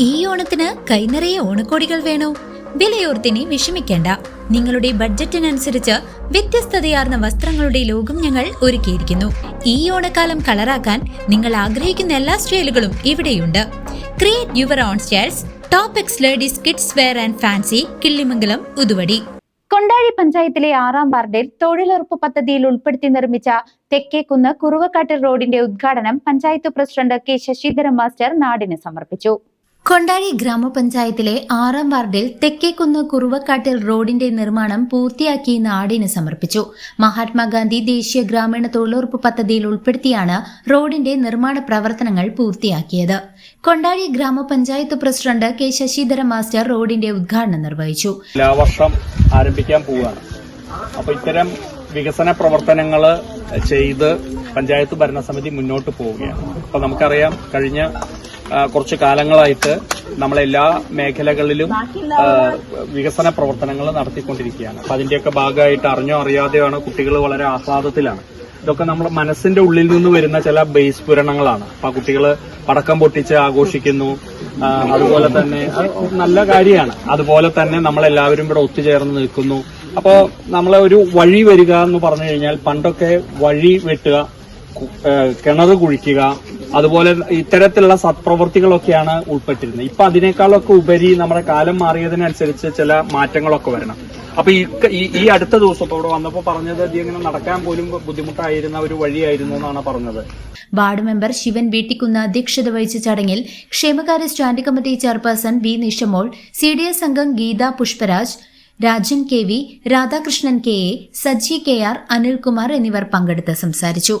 ഈ ഓണത്തിന് കൈനിറയെ ഓണക്കോടികൾ വേണോ? വിലയോർത്തിനി വിഷമിക്കേണ്ട. നിങ്ങളുടെ ബഡ്ജറ്റിനനുസരിച്ച് വ്യത്യസ്തതയാർന്ന വസ്ത്രങ്ങളുടെ ലോകം ഞങ്ങൾ ഒരുക്കിയിരിക്കുന്നു. ഈ ഓണക്കാലം കളറാക്കാൻ നിങ്ങൾ ആഗ്രഹിക്കുന്ന എല്ലാ സ്റ്റൈലുകളും ഇവിടെയുണ്ട്. Create your own styles top X ladies kids wear and fancy Killimangalam Uthuvadi. Kondazhy പഞ്ചായത്തിലെ ആറാം വാർഡിൽ തൊഴിലുറപ്പ് പദ്ധതിയിൽ ഉൾപ്പെടുത്തി നിർമ്മിച്ച തെക്കേക്കുന്ന് കുറുവക്കാട്ടിൽ റോഡിന്റെ ഉദ്ഘാടനം panchayat president K Sasidharan master നാടിന് സമർപ്പിച്ചു. കൊണ്ടാഴി ഗ്രാമപഞ്ചായത്തിലെ ആറാം വാർഡിൽ തെക്കേക്കുന്ന് കുറുവക്കാട്ടിൽ റോഡിന്റെ നിർമ്മാണം പൂർത്തിയാക്കി നാടിന് സമർപ്പിച്ചു. മഹാത്മാഗാന്ധി ദേശീയ ഗ്രാമീണ തൊഴിലുറപ്പ് പദ്ധതിയിൽ ഉൾപ്പെടുത്തിയാണ് റോഡിന്റെ നിർമ്മാണ പ്രവർത്തനങ്ങൾ പൂർത്തിയാക്കിയത്. കൊണ്ടാഴി ഗ്രാമപഞ്ചായത്ത് പ്രസിഡന്റ് കെ ശശിധര മാസ്റ്റർ റോഡിന്റെ ഉദ്ഘാടനം നിർവഹിച്ചു. വർഷം ആരംഭിക്കാൻ പോവുകയാണ്. അപ്പൊ ഇത്തരം വികസന പ്രവർത്തനങ്ങൾ ചെയ്ത് പഞ്ചായത്ത് ഭരണസമിതി മുന്നോട്ട് പോവുകയാണ്. അപ്പൊ നമുക്കറിയാം കഴിഞ്ഞ കുറച്ച് കാലങ്ങളായിട്ട് നമ്മളെല്ലാ മേഖലകളിലും വികസന പ്രവർത്തനങ്ങൾ നടത്തിക്കൊണ്ടിരിക്കുകയാണ്. അപ്പൊ അതിന്റെയൊക്കെ ഭാഗമായിട്ട് അറിഞ്ഞോ അറിയാതെയോ കുട്ടികൾ വളരെ ആഹ്ലാദത്തിലാണ്. ഇതൊക്കെ നമ്മുടെ മനസ്സിന്റെ ഉള്ളിൽ നിന്ന് വരുന്ന ചില ബേസ് പുരണങ്ങളാണ്. അപ്പൊ കുട്ടികൾ പടക്കം പൊട്ടിച്ച് ആഘോഷിക്കുന്നു. അതുപോലെ തന്നെ നല്ല കാര്യമാണ്. അതുപോലെ തന്നെ നമ്മളെല്ലാവരും ഇവിടെ ഒത്തുചേർന്ന് നിൽക്കുന്നു. അപ്പോ നമ്മളെ ഒരു വഴി വരിക എന്ന് പറഞ്ഞു കഴിഞ്ഞാൽ പണ്ടൊക്കെ വഴി വെട്ടുക കിണർ കുഴിക്കുക അതുപോലെ ഇത്തരത്തിലുള്ള സത്പ്രവൃത്തികളൊക്കെയാണ് ഉൾപ്പെട്ടിരുന്നത്. ഇപ്പൊ അതിനേക്കാളൊക്കെ ഉപരി നമ്മുടെ കാലം മാറിയതിനനുസരിച്ച് ചില മാറ്റങ്ങളൊക്കെ വരണം. അപ്പൊ ഈ ഈ- അടുത്ത ദിവസം ഇവിടെ വന്നപ്പോ പറഞ്ഞത് ഇങ്ങനെ നടക്കാൻ പോലും ബുദ്ധിമുട്ടായിരുന്ന ഒരു വഴിയായിരുന്നു എന്നാണ് പറഞ്ഞത്. വാർഡ് മെമ്പർ ശിവൻ വീട്ടിക്കുന്ന് അധ്യക്ഷത വഹിച്ച ചടങ്ങിൽ ക്ഷേമകാര്യ standing committee chairperson V Nishamol C D S അംഗം Geetha Pushparaj Rajan K V Radhakrishnan K A Sajji K R Anilkumar എന്നിവർ പങ്കെടുത്ത് സംസാരിച്ചു.